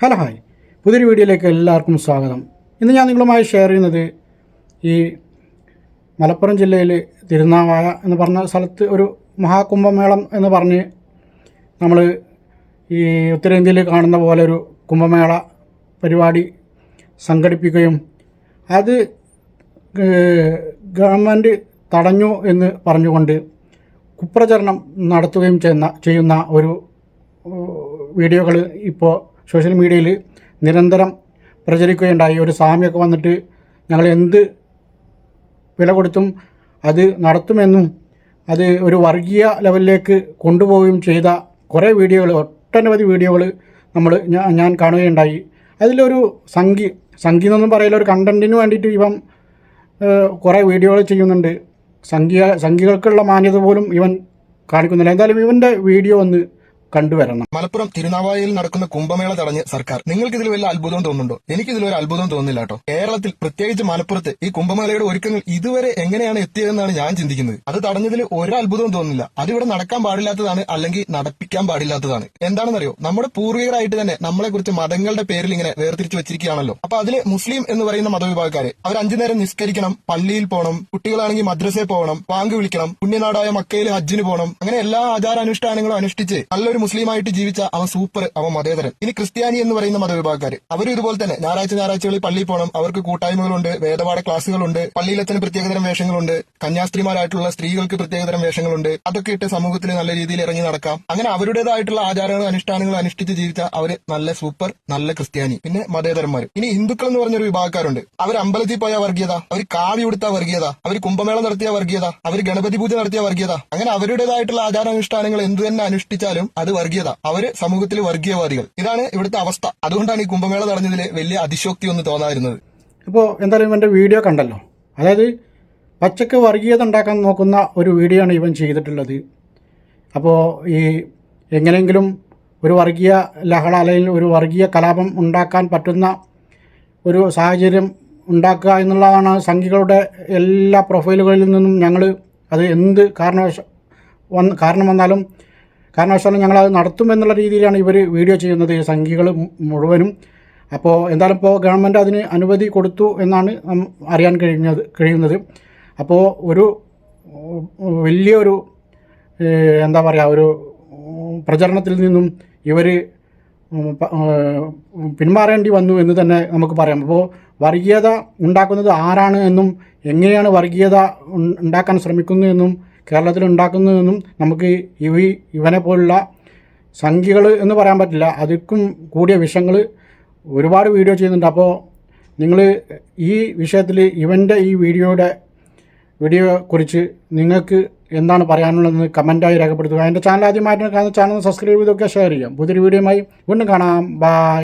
Hello hi. പുതിയൊരു വീഡിയോയിലേക്ക് എല്ലാവർക്കും സ്വാഗതം. ഇന്ന് ഞാൻ നിങ്ങളുമായി ഷെയർ ചെയ്യുന്നത് ഈ മലപ്പുറം ജില്ലയിൽ തിരുനാവായ എന്ന് പറഞ്ഞ സ്ഥലത്ത് ഒരു മഹാകുംഭമേളം എന്ന് പറഞ്ഞ് നമ്മൾ ഈ ഉത്തരേന്ത്യയിൽ കാണുന്ന പോലെ ഒരു കുംഭമേള പരിപാടി സംഘടിപ്പിക്കുകയും അത് ഗവൺമെന്റ് തടഞ്ഞു എന്ന് പറഞ്ഞുകൊണ്ട് കുപ്രചരണം നടത്തുകയും ചെയ്യുന്ന ചെയ്യുന്ന ഒരു വീഡിയോകൾ ഇപ്പോൾ സോഷ്യൽ മീഡിയയിൽ നിരന്തരം പ്രചരിക്കുകയുണ്ടായി. ഒരു സ്വാമിയൊക്കെ വന്നിട്ട് ഞങ്ങൾ എന്ത് വില കൊടുത്തും അത് നടത്തുമെന്നും അത് ഒരു വർഗീയ ലെവലിലേക്ക് കൊണ്ടുപോവുകയും ചെയ്ത കുറേ വീഡിയോകൾ ഒട്ടനവധി വീഡിയോകൾ നമ്മൾ ഞാൻ ഞാൻ കാണുകയുണ്ടായി. അതിലൊരു സംഗി സംഗി എന്നൊന്നും പറയില്ല ഒരു കണ്ടന്റിന് വേണ്ടിയിട്ട് ഇവൻ കുറേ വീഡിയോകൾ ചെയ്യുന്നുണ്ട്. സംഖ്യ സംഖ്യകൾക്കുള്ള മാന്യത പോലും ഇവൻ കാണിക്കുന്നില്ല. എന്തായാലും ഇവന്റെ വീഡിയോ ഒന്ന് കണ്ടുവരണം. മലപ്പുറം തിരുനാവായയിൽ നടക്കുന്ന കുംഭമേള തടഞ്ഞ് സർക്കാർ. നിങ്ങൾക്ക് ഇതിൽ വല്ല അത്ഭുതം തോന്നുന്നുണ്ടോ? എനിക്ക് ഇതിൽ ഒരു അത്ഭുതം തോന്നുന്നില്ല കേട്ടോ. കേരളത്തിൽ പ്രത്യേകിച്ച് മലപ്പുറത്ത് ഈ കുംഭമേളയുടെ ഒരുക്കങ്ങൾ ഇതുവരെ എങ്ങനെയാണ് എത്തിയതെന്നാണ് ഞാൻ ചിന്തിക്കുന്നത്. അത് തടഞ്ഞതിൽ ഒരു അത്ഭുതവും തോന്നുന്നില്ല. അതിവിടെ നടക്കാൻ പാടില്ലാത്തതാണ് അല്ലെങ്കിൽ നടപ്പിക്കാൻ പാടില്ലാത്തതാണ്. എന്താണെന്നറിയോ? നമ്മുടെ പൂർവികരായിട്ട് തന്നെ നമ്മളെ കുറിച്ച് മതങ്ങളുടെ പേരിൽ ഇങ്ങനെ വേർതിരിച്ചു വെച്ചിരിക്കുകയാണല്ലോ. അപ്പൊ അതിൽ മുസ്ലിം എന്ന് പറയുന്ന മതവിഭാഗക്കാര് അവർ അഞ്ചു നേരം നിസ്കരിക്കണം പള്ളിയിൽ പോകണം കുട്ടികളാണെങ്കിൽ മദ്രസയിൽ പോകണം വാങ്ക് വിളിക്കണം പുണ്യനാടായ മക്കയിൽ ഹജ്ജിന് പോകണം അങ്ങനെ എല്ലാ ആചാരാനുഷ്ഠാനങ്ങളും അനുഷ്ഠിച്ച് നല്ലൊരു മുസ്ലിമായിട്ട് ജീവിച്ച അവൻ സൂപ്പർ അവൻ മതേതരൻ. ഇനി ക്രിസ്ത്യാനി എന്ന് പറയുന്ന മതവിഭാഗക്കാർ അവരും ഇതുപോലെ തന്നെ ഞായറാഴ്ച ഞായറാഴ്ചകളിൽ പള്ളിയിൽ പോകണം അവർക്ക് കൂട്ടായ്മകളുണ്ട് വേദപാഠ ക്ലാസ്സുകളുണ്ട് പള്ളിയിലത്തിന് പ്രത്യേകതരം വേഷങ്ങളുണ്ട് കന്യാസ്ത്രീമാരായിട്ടുള്ള സ്ത്രീകൾക്ക് പ്രത്യേകതരം വേഷങ്ങളുണ്ട്. അതൊക്കെ ഇട്ട് സമൂഹത്തിൽ നല്ല രീതിയിൽ ഇറങ്ങി നടക്കാം. അങ്ങനെ അവരുടേതായിട്ടുള്ള ആചാരങ്ങളും അനുഷ്ഠാനങ്ങളും അനുഷ്ഠിച്ച് ജീവിച്ച അവർ നല്ല സൂപ്പർ നല്ല ക്രിസ്ത്യാനി. പിന്നെ മതേതരന്മാർ ഇനി ഹിന്ദുക്കൾ എന്ന് പറഞ്ഞൊരു വിഭാഗക്കാരുണ്ട്. അവർ അമ്പലത്തിൽ പോയ വർഗീയത അവർ കാവി ഉടുത്ത വർഗീയത അവർ കുംഭമേള നടത്തിയ വർഗീയത അവർ ഗണപതി പൂജ നടത്തിയ വർഗീയത. അങ്ങനെ അവരുടേതായിട്ടുള്ള ആചാരാനുഷ്ഠാനങ്ങൾ എന്ത് തന്നെ അനുഷ്ഠിച്ചാലും അത് വർഗീയത. അവർ സമൂഹത്തിലെ വർഗീയവാദികൾ. ഇതാണ് ഇവിടുത്തെ അവസ്ഥ. അതുകൊണ്ടാണ് ഈ കുംഭമേള തടഞ്ഞതിൽ വലിയ അതിശോക്തി ഒന്നും തോന്നാതിരുന്നത്. ഇപ്പോൾ എന്തായാലും എന്റെ വീഡിയോ കണ്ടല്ലോ. അതായത് പച്ചക്ക് വർഗീയത ഉണ്ടാക്കാൻ നോക്കുന്ന ഒരു വീഡിയോ ആണ് ഇവൻ ചെയ്തിട്ടുള്ളത്. അപ്പോൾ ഈ എങ്ങനെയെങ്കിലും ഒരു വർഗീയ ലഹള അല്ലെങ്കിൽ ഒരു വർഗീയ കലാപം ഉണ്ടാക്കാൻ പറ്റുന്ന ഒരു സാഹചര്യം ഉണ്ടാക്കുക എന്നുള്ളതാണ് സംഘികളുടെ എല്ലാ പ്രൊഫൈലുകളിൽ നിന്നും ഞങ്ങൾ അത് എന്ത് കാരണവശ വന്ന് കാരണം വന്നാലും കാരണവശാലും ഞങ്ങളത് നടത്തുമെന്നുള്ള രീതിയിലാണ് ഇവർ വീഡിയോ ചെയ്യുന്നത്. ഈ സംഖ്യകൾ മുഴുവനും. അപ്പോൾ എന്തായാലും ഇപ്പോൾ ഗവൺമെന്റ് അതിന് അനുമതി കൊടുത്തു എന്നാണ് അറിയാൻ കഴിഞ്ഞത് കഴിയുന്നത്. അപ്പോൾ ഒരു വലിയൊരു എന്താ പറയുക ഒരു പ്രചരണത്തിൽ നിന്നും ഇവർ പിന്മാറേണ്ടി വന്നു എന്ന് തന്നെ നമുക്ക് പറയാം. അപ്പോൾ വർഗീയത ഉണ്ടാക്കുന്നത് ആരാണ് എന്നും എങ്ങനെയാണ് വർഗീയത ഉണ്ടാക്കാൻ ശ്രമിക്കുന്നു എന്നും കേരളത്തിൽ ഉണ്ടാക്കുന്നതെന്നും നമുക്ക് ഇവ ഇവനെ പോലുള്ള സംഖ്യകൾ എന്ന് പറയാൻ പറ്റില്ല അതിക്കും കൂടിയ വിഷങ്ങൾ ഒരുപാട് വീഡിയോ ചെയ്യുന്നുണ്ട്. അപ്പോൾ നിങ്ങൾ ഈ വിഷയത്തിൽ ഇവന്റെ ഈ വീഡിയോയുടെ വീഡിയോ കുറിച്ച് നിങ്ങൾക്ക് എന്താണ് പറയാനുള്ളതെന്ന് കമന്റായി രേഖപ്പെടുത്തുക. എന്റെ ചാനൽ ആദ്യമായിട്ട് കാണുന്ന ചാനൽ സബ്സ്ക്രൈബ് ചെയ്തൊക്കെ ഷെയർ ചെയ്യാം. പുതിയൊരു വീഡിയോയുമായി വീണ്ടും കാണാം. ബൈ.